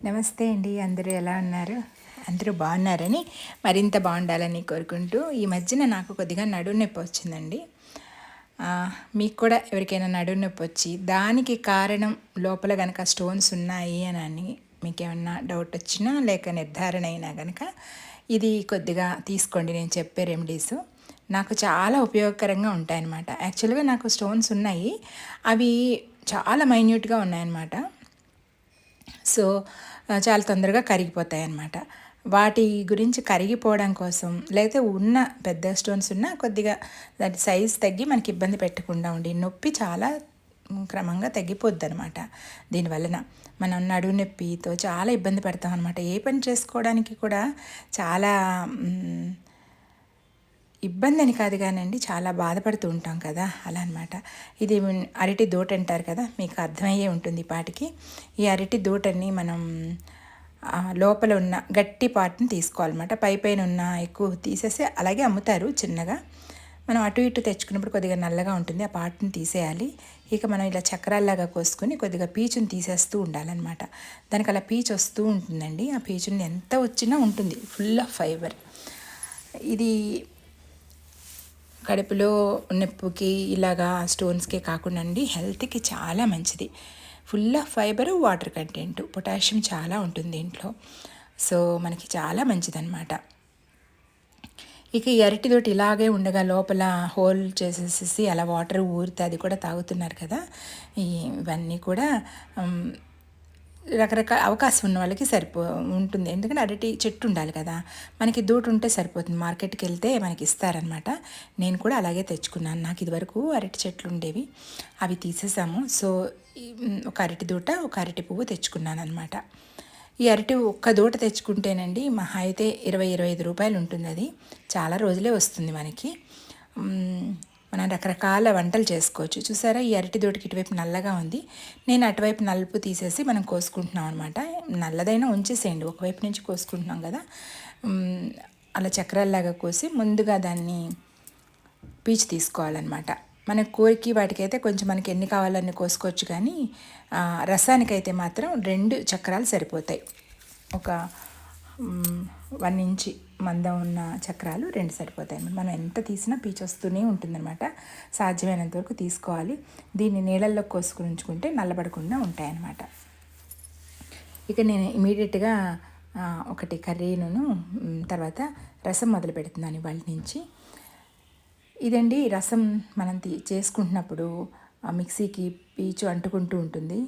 నమస్తే అండి అందరూ ఎలా ఉన్నారు? అందరూ బాగున్నారని మరింత బాగుండాలని కోరుకుంటూ ఈ మధ్యన నాకు కొద్దిగా నడుము నొప్పి వచ్చిందండి. మీకు కూడా ఎవరికైనా నడుము నొప్పి వచ్చి దానికి కారణం లోపల కనుక స్టోన్స్ ఉన్నాయి అని అని మీకేమన్నా డౌట్ వచ్చినా లేక నిర్ధారణ అయినా కనుక ఇది కొద్దిగా తీసుకోండి నేను చెప్పే రెమెడీస్. నాకు చాలా ఉపయోగకరంగా ఉంటాయన్నమాట. యాక్చువల్గా నాకు స్టోన్స్ ఉన్నాయి. అవి చాలా మైన్యూట్గా ఉన్నాయన్నమాట. సో చాలా తొందరగా కరిగిపోతాయి అన్నమాట వాటి గురించి కరిగిపోవడం కోసం లేకపోతే ఉన్న పెద్ద స్టోన్స్ ఉన్న కొద్దిగా దాని సైజ్ తగ్గి మనకి ఇబ్బంది పెట్టకుండా ఉండి నొప్పి చాలా క్రమంగా తగ్గిపోద్ది అనమాట దీనివలన మనం నడుము నొప్పితో చాలా ఇబ్బంది పడతాం అనమాట ఏ పని చేసుకోవడానికి కూడా చాలా ఇబ్బంది అని కాదు కానండి చాలా బాధపడుతూ ఉంటాం కదా అలా అనమాట ఇది అరటి దోట అంటారు కదా మీకు అర్థమయ్యే ఉంటుంది పాటికి. ఈ అరటి దోటని మనం లోపల ఉన్న గట్టి పార్ట్ని తీసుకోవాలన్నమాట. పై పైన ఉన్న ఎక్కువ తీసేసి అలాగే అమ్ముతారు చిన్నగా. మనం అటు ఇటు తెచ్చుకున్నప్పుడు కొద్దిగా నల్లగా ఉంటుంది ఆ పార్ట్ని తీసేయాలి. ఇక మనం ఇలా చక్రాల్లాగా కోసుకొని కొద్దిగా పీచుని తీసేస్తూ ఉండాలన్నమాట. దానికి అలా పీచు వస్తూ ఉంటుందండి. ఆ పీచుని ఎంత వచ్చినా ఉంటుంది ఫుల్ ఆఫ్ ఫైబర్. ఇది కడుపులో నొప్పికి ఇలాగా స్టోన్స్కే కాకుండా అండి హెల్త్కి చాలా మంచిది. Full of fibre water content potassium చాలా ఉంటుంది దీంట్లో సో మనకి చాలా మంచిదన్నమాట. ఇక ఈ అరటితోటి ఇలాగే ఉండగా లోపల హోల్ చేసేసి అలా వాటర్ ఊరితే అది కూడా తాగుతున్నారు కదా. ఇవన్నీ కూడా రకరకాల అవకాశం ఉన్న వాళ్ళకి సరిపో ఉంటుంది. ఎందుకంటే అరటి చెట్టు ఉండాలి కదా. మనకి దూట ఉంటే సరిపోతుంది. మార్కెట్కి వెళ్తే మనకి ఇస్తారనమాట నేను కూడా అలాగే తెచ్చుకున్నాను. నాకు ఇదివరకు అరటి చెట్లు ఉండేవి. అవి తీసేసాము. సో ఒక అరటి దూట ఒక అరటి పువ్వు తెచ్చుకున్నాను అనమాట ఈ అరటి ఒక్క దూట తెచ్చుకుంటేనండి మహా అయితే ఇరవై ఇరవై ఐదు రూపాయలు ఉంటుంది అది చాలా రోజులే వస్తుంది మనకి. మనం రకరకాల వంటలు చేసుకోవచ్చు. చూసారా? ఈ అరటి దూటకి ఇటువైపు నల్లగా ఉంది. నేను అటువైపు నలుపు తీసేసి మనం కోసుకుంటున్నాం అనమాట నల్లదైనా ఉంచేసేయండి. ఒకవైపు నుంచి కోసుకుంటున్నాం కదా. అలా చక్రాల్లాగా కోసి ముందుగా దాన్ని పీచు తీసుకోవాలన్నమాట. మన కోరిక వాటికైతే కొంచెం మనకి ఎన్ని కావాలన్నీ కోసుకోవచ్చు కానీ రసానికైతే మాత్రం రెండు చక్రాలు సరిపోతాయి. ఒక వన్ ఇంచి మందం ఉన్న చక్రాలు రెండు సరిపోతాయి మనం ఎంత తీసినా పీచు వస్తూనే ఉంటుందన్నమాట. సాధ్యమైనంత వరకు తీసుకోవాలి. దీన్ని నీళ్ళల్లో కోసుకుని ఉంచుకుంటే నల్లబడకుండా ఉంటాయన్నమాట. ఇక నేను ఇమీడియట్గా ఒకటి కర్రీను తర్వాత రసం మొదలు పెడుతున్నాను ఇవాళ నుంచి. ఇదండి రసం మనం తీ చేసుకుంటున్నప్పుడు మిక్సీకి పీచు అంటుకుంటూ ఉంటుంది.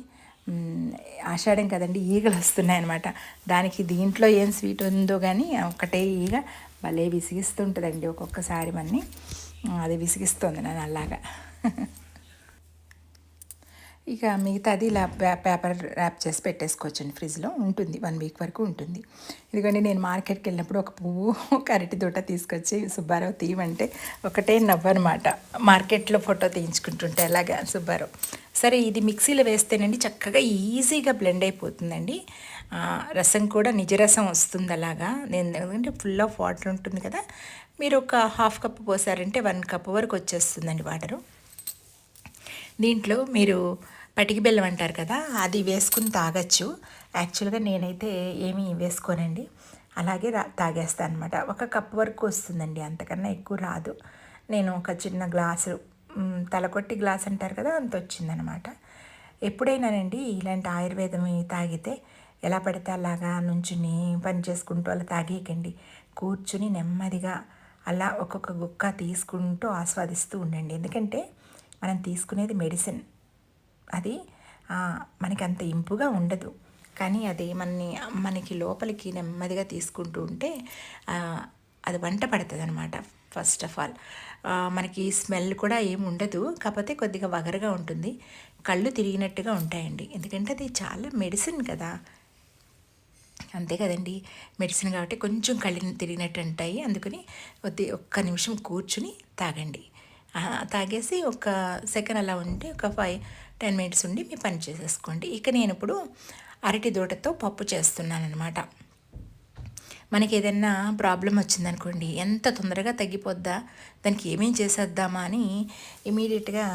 ఆషాఢం కదండి ఈగలు వస్తున్నాయన్నమాట. దానికి దీంట్లో ఏం స్వీట్ ఉందో కానీ ఒకటే ఈగ భలే విసిగిస్తుంటుందండి ఒక్కొక్కసారి మన్ని. అది విసిగిస్తుంది నన్ను అలాగా. ఇక మిగతాది ఇలా పేపర్ ర్యాప్ చేసి పెట్టేసుకోవచ్చండి ఫ్రిడ్జ్లో. ఉంటుంది. వన్ వీక్ వరకు ఉంటుంది. ఎందుకంటే నేను మార్కెట్కి వెళ్ళినప్పుడు ఒక పువ్వు ఒక అరటి దూట తీసుకొచ్చి సుబ్బారావు తీయమంటే ఒకటే నవ్వనమాట మార్కెట్లో ఫోటో తీయించుకుంటుంటే అలాగా సుబ్బారావు? సరే ఇది మిక్సీలో వేస్తేనండి చక్కగా ఈజీగా బ్లెండ్ అయిపోతుందండి. రసం కూడా నిజరసం వస్తుంది అలాగా. నేను ఎందుకంటే ఫుల్ ఆఫ్ వాటర్ ఉంటుంది కదా. మీరు ఒక హాఫ్ కప్ పోసారంటే వన్ కప్ వరకు వచ్చేస్తుందండి వాటరు. దీంట్లో మీరు పటికి బెల్లం అంటారు కదా అది వేసుకుని తాగొచ్చు. యాక్చువల్గా నేనైతే ఏమీ వేసుకోనండి. అలాగే రా తాగేస్తాను అనమాట ఒక కప్ వరకు వస్తుందండి అంతకన్నా ఎక్కువ రాదు. నేను ఒక చిన్న గ్లాసు తలకొట్టి గ్లాస్ అంటారు కదా అంత వచ్చిందనమాట ఎప్పుడైనానండి ఇలాంటి ఆయుర్వేదం తాగితే ఎలా పడితే అలాగా నుంచుని పని చేసుకుంటూ అలా తాగేయకండి. కూర్చుని నెమ్మదిగా అలా ఒక్కొక్క గుక్క తీసుకుంటూ ఆస్వాదిస్తూ ఉండండి. ఎందుకంటే మనం తీసుకునేది మెడిసిన్. అది మనకి అంత ఇంపుగా ఉండదు. కానీ అది మనని మనకి లోపలికి నెమ్మదిగా తీసుకుంటూ ఉంటే అది వంట పడుతుంది అనమాట ఫస్ట్ ఆఫ్ ఆల్ మనకి స్మెల్ కూడా ఏమి ఉండదు. కాకపోతే కొద్దిగా వగరగా ఉంటుంది. కళ్ళు తిరిగినట్టుగా ఉంటాయండి. ఎందుకంటే అది చాలా మెడిసిన్ కదా. అంతే కదండి. మెడిసిన్ కాబట్టి కొంచెం కళ్ళు తిరిగినట్టు ఉంటాయి. అందుకని కొద్ది ఒక్క నిమిషం కూర్చుని తాగండి. తాగేసి ఒక సెకండ్ అలా ఉండి ఒక ఫైవ్ టెన్ మినిట్స్ ఉండి మీ పని చేసేసుకోండి. ఇక నేను ఇప్పుడు అరటి దూటతో పప్పు చేస్తున్నాను అనమాట మనకి ఏదైనా ప్రాబ్లం వచ్చిందనుకోండి ఎంత తొందరగా తగ్గిపోద్దా దానికి ఏమేం చేసేద్దామా అని ఇమీడియట్గా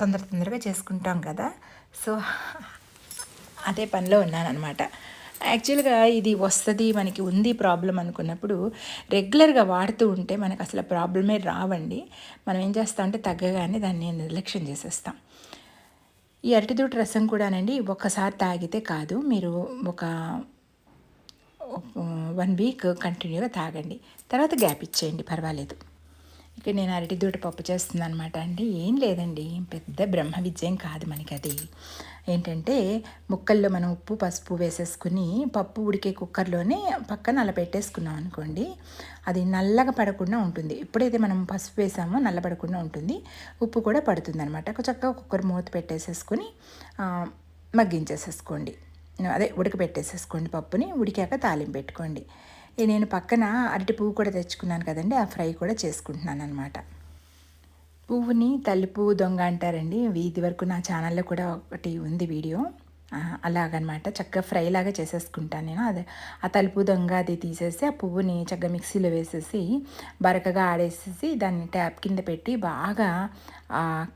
తొందర తొందరగా చేసుకుంటాం కదా. సో అదే పనిలో ఉన్నానన్నమాట. యాక్చువల్గా ఇది వస్తుంది మనకి ఉంది ప్రాబ్లం అనుకున్నప్పుడు రెగ్యులర్గా వాడుతూ ఉంటే మనకు అసలు ప్రాబ్లమే రావండి. మనం ఏం చేస్తాం అంటే తగ్గగానే దాన్ని నిర్లక్ష్యం చేసేస్తాం. ఈ అరటిదూటి రసం కూడానండి ఒక్కసారి తాగితే కాదు మీరు ఒక వన్ వీక్ కంటిన్యూగా తాగండి. తర్వాత గ్యాప్ ఇచ్చేయండి పర్వాలేదు. ఇక నేను అరటి దూట పప్పు చేస్తున్నాను అనమాట అండి. ఏం లేదండి పెద్ద బ్రహ్మ విజయం కాదు మనకి అది. ఏంటంటే ముక్కల్లో మనం ఉప్పు పసుపు వేసేసుకుని పప్పు ఉడికే కుక్కర్లోనే పక్కన అలా పెట్టేసుకున్నాం అనుకోండి అది నల్లగా పడకుండా ఉంటుంది. ఎప్పుడైతే మనం పసుపు వేసామో నల్లబడకుండా ఉంటుంది. ఉప్పు కూడా పడుతుంది అనమాట చక్కగా కుక్కర్ మూత పెట్టేసేసుకొని మగ్గించేసేసుకోండి. అదే ఉడకబెట్టేసేసుకోండి పప్పుని. ఉడికాక తాలింపు పెట్టుకోండి. నేను పక్కన అరటి పువ్వు కూడా తెచ్చుకున్నాను కదండి ఆ ఫ్రై కూడా చేసుకుంటున్నాను అనమాట పువ్వుని తల్లిపువ్వు దొంగ అంటారండి. ఇది వరకు నా ఛానల్లో కూడా ఒకటి ఉంది వీడియో. అలాగనమాట. చక్కగా ఫ్రై లాగా చేసేసుకుంటాను నేను. అదే ఆ తలుపు దొంగ అది తీసేసి ఆ పువ్వుని చక్కగా మిక్సీలో వేసేసి బరకగా ఆడేసేసి దాన్ని ట్యాప్ కింద పెట్టి బాగా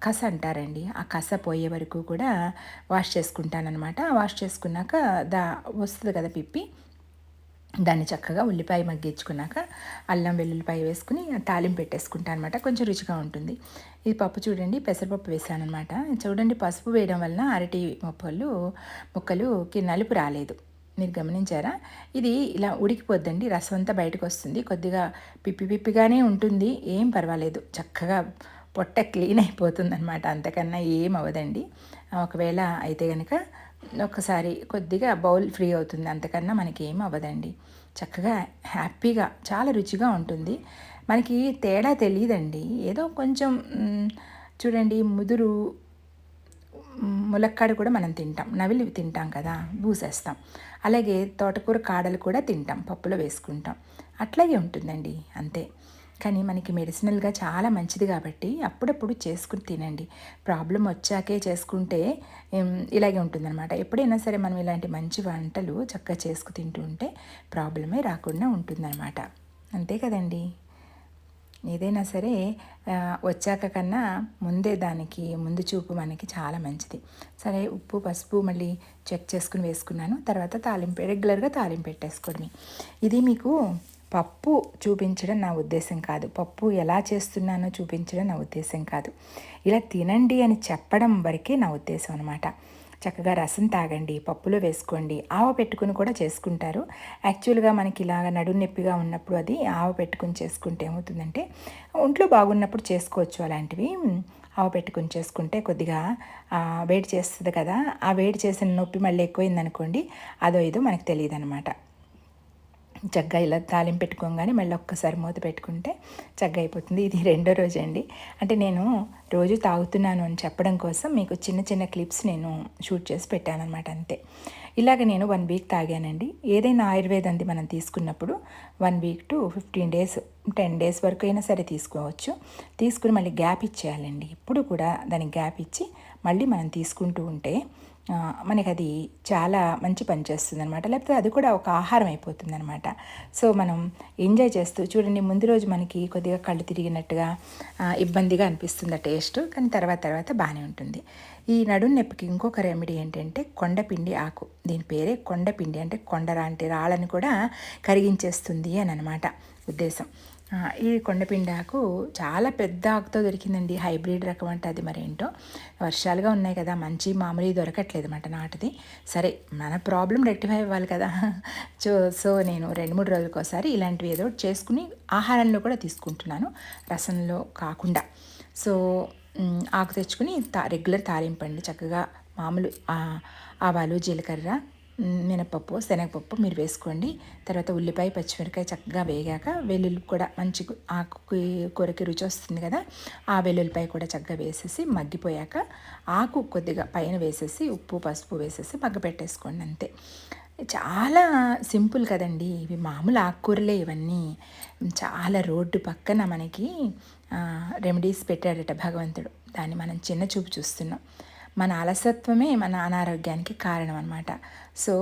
కస అంటారండి. ఆ కస పోయే వరకు కూడా వాష్ చేసుకుంటానమాట వాష్ చేసుకున్నాక దా వస్తుంది కదా పిప్పి. దాన్ని చక్కగా ఉల్లిపాయ మగ్గించుకున్నాక అల్లం వెల్లుల్లిపాయ వేసుకుని తాలింపు పెట్టేసుకుంటాను అనమాట కొంచెం రుచిగా ఉంటుంది. ఈ పప్పు చూడండి పెసరపప్పు వేసాను అనమాట చూడండి పసుపు వేయడం వలన అరటి మొక్కలు ముక్కలుకి నలుపు రాలేదు. మీరు గమనించారా? ఇది ఇలా ఉడికిపోద్దండి రసం అంతా బయటకు వస్తుంది. కొద్దిగా పిప్పి పిప్పిగానే ఉంటుంది. ఏం పర్వాలేదు. చక్కగా పొట్ట క్లీన్ అయిపోతుంది అనమాట అంతకన్నా ఏం అవ్వదండి. ఒకవేళ అయితే కనుక ఒకసారి కొద్దిగా బౌల్ ఫ్రీ అవుతుంది. అంతకన్నా మనకి ఏం అవ్వదండి. చక్కగా హ్యాపీగా చాలా రుచిగా ఉంటుంది. మనకి తేడా తెలియదండి ఏదో కొంచెం చూడండి ముదురు ములక్కాడ కూడా మనం తింటాం. నవిలి తింటాం కదా బూసేస్తాం. అలాగే తోటకూర కాడలు కూడా తింటాం. పప్పులో వేసుకుంటాం. అట్లాగే ఉంటుందండి. అంతే. కానీ మనకి మెడిసినల్గా చాలా మంచిది కాబట్టి అప్పుడప్పుడు చేసుకుని తినండి. ప్రాబ్లం వచ్చాకే చేసుకుంటే ఇలాగే ఉంటుందన్నమాట. ఎప్పుడైనా సరే మనం ఇలాంటి మంచి వంటలు చక్కగా చేసుకు తింటూ ఉంటే ప్రాబ్లమే రాకుండా ఉంటుందన్నమాట. అంతే కదండి. ఏదైనా సరే వచ్చాక కన్నా ముందే దానికి ముందు చూపు మనకి చాలా మంచిది. సరే ఉప్పు పసుపు మళ్ళీ చెక్ చేసుకుని వేసుకున్నాను. తర్వాత తాలింపు రెగ్యులర్గా తాలింపు పెట్టేసుకోవడమే ఇది మీకు పప్పు చూపించడం నా ఉద్దేశం కాదు. పప్పు ఎలా చేస్తున్నానో చూపించడం నా ఉద్దేశం కాదు. ఇలా తినండి అని చెప్పడం వరకే నా ఉద్దేశం అనమాట చక్కగా రసం తాగండి పప్పులో వేసుకోండి ఆవ పెట్టుకుని కూడా చేసుకుంటారు. యాక్చువల్గా మనకి ఇలాగ నడుం నొప్పిగా ఉన్నప్పుడు అది ఆవ పెట్టుకుని చేసుకుంటే ఏమవుతుందంటే ఒంట్లో బాగున్నప్పుడు చేసుకోవచ్చు అలాంటివి. ఆవ పెట్టుకుని చేసుకుంటే కొద్దిగా వేడి చేస్తుంది కదా ఆ వేడి చేసిన నొప్పి మళ్ళీ ఎక్కువైందనుకోండి అదో ఇదో మనకు తెలియదు అనమాట చక్కగా ఇలా తాలింపు పెట్టుకోగానే మళ్ళీ ఒక్కసారి మూత పెట్టుకుంటే చక్కగా అయిపోతుంది. ఇది రెండో రోజు అండి అంటే నేను రోజు తాగుతున్నాను అని చెప్పడం కోసం మీకు చిన్న చిన్న క్లిప్స్ నేను షూట్ చేసి పెట్టాను అనమాట అంతే. ఇలాగ నేను వన్ వీక్ తాగానండి. ఏదైనా ఆయుర్వేదంది మనం తీసుకున్నప్పుడు one week to fifteen days ten days వరకు అయినా సరే తీసుకోవచ్చు. తీసుకుని మళ్ళీ గ్యాప్ ఇచ్చేయాలండి. ఇప్పుడు కూడా దానికి గ్యాప్ ఇచ్చి మళ్ళీ మనం తీసుకుంటూ ఉంటే మనకి అది చాలా మంచి పని చేస్తుంది అనమాట లేకపోతే అది కూడా ఒక ఆహారం అయిపోతుంది అనమాట సో మనం ఎంజాయ్ చేస్తూ చూడండి ముందు రోజు మనకి కొద్దిగా కళ్ళు తిరిగినట్టుగా ఇబ్బందిగా అనిపిస్తుంది ఆ టేస్ట్. కానీ తర్వాత తర్వాత బాగానే ఉంటుంది. ఈ నడుం నొప్పికి ఇంకొక రెమెడీ ఏంటంటే కొండపిండి ఆకు. దీని పేరే కొండపిండి. అంటే కొండరాంటి రాళ్ళని కూడా కరిగించేస్తుంది అని అనమాట ఉద్దేశం. ఈ కొండపిండాకు చాలా పెద్ద ఆకుతో దొరికిందండి. హైబ్రిడ్ రకం అంటే అది మరేంటో. వర్షాలుగా ఉన్నాయి కదా మంచి మామూలు దొరకట్లేదు అనమాట నాటిది. సరే మన ప్రాబ్లం రెక్టిఫై అవ్వాలి కదా. సో సో నేను రెండు మూడు రోజులకోసారి ఇలాంటివి ఏదో చేసుకుని ఆహారంలో కూడా తీసుకుంటున్నాను. రసంలో కాకుండా. సో ఆకు తెచ్చుకుని తా రెగ్యులర్ తాలింపండి చక్కగా మామూలు ఆవాలు జీలకర్ర మినపప్పు శనగపప్పు మీరు వేసుకోండి. తర్వాత ఉల్లిపాయ పచ్చిమిరకాయ చక్కగా వేగాక వెల్లుల్లి కూడా మంచి ఆకు కూరకి రుచి వస్తుంది కదా ఆ వెల్లుల్లిపాయ కూడా చక్కగా వేసేసి మగ్గిపోయాక ఆకు కొద్దిగా పైన వేసేసి ఉప్పు పసుపు వేసేసి మగ్గ పెట్టేసుకోండి అంతే. చాలా సింపుల్ కదండి. ఇవి మామూలు ఆకుకూరలే ఇవన్నీ. చాలా రోడ్డు పక్కన మనకి రెమెడీస్ పెట్టాడట భగవంతుడు. దాన్ని మనం చిన్న చూపు చూస్తున్నాం. మన అలసత్వమే మన అనారోగ్యానికి కారణం అనమాట సో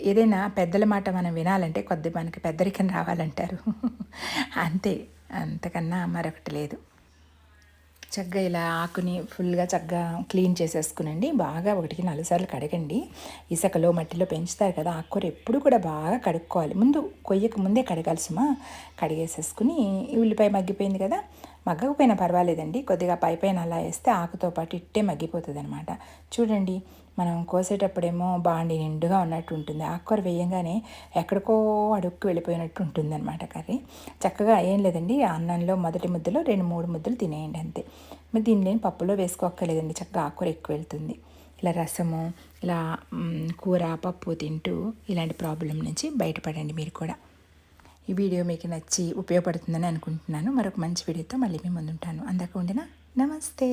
ఏదైనా పెద్దల మాట మనం వినాలంటే కొద్ది మనకి పెద్దరికం రావాలంటారు. అంతే అంతకన్నా మరొకటి లేదు. చక్కగా ఇలా ఆకుని ఫుల్గా చక్కగా క్లీన్ చేసేసుకునండి. బాగా ఒకటికి నాలుగు సార్లు కడగండి. ఇసుకలో మట్టిలో పెంచుతారు కదా ఆకుకూర ఎప్పుడు కూడా బాగా కడుక్కోవాలి. ముందు కొయ్యక ముందే కడగాలి సుమా. కడిగేసేసుకుని ఉల్లిపాయ మగ్గిపోయింది కదా మగ్గకపోయినా పర్వాలేదండి. కొద్దిగా పై పైన అలా వేస్తే ఆకుతో పాటు ఇట్టే మగ్గిపోతుంది అనమాట చూడండి మనం కోసేటప్పుడేమో బాండి నిండుగా ఉన్నట్టు ఉంటుంది. ఆకుకూర వేయంగానే ఎక్కడికో అడుక్కు వెళ్ళిపోయినట్టు ఉంటుంది అనమాట కర్రీ. చక్కగా ఏం లేదండి అన్నంలో మొదటి ముద్దలో రెండు మూడు ముద్దలు తినేయండి అంతే. మరి దీన్ని పప్పులో వేసుకోక్కర్లేదండి చక్కగా ఆకుకూర ఎక్కువ వెళ్తుంది. ఇలా రసము ఇలా కూర పప్పు తింటూ ఇలాంటి ప్రాబ్లం నుంచి బయటపడండి మీరు కూడా. ఈ వీడియో మీకు నచ్చి ఉపయోగపడుతుందని అనుకుంటున్నాను. మరొక మంచి వీడియోతో మళ్ళీ మీ ముందుంటాను. అందాక ఉండిన నమస్తే.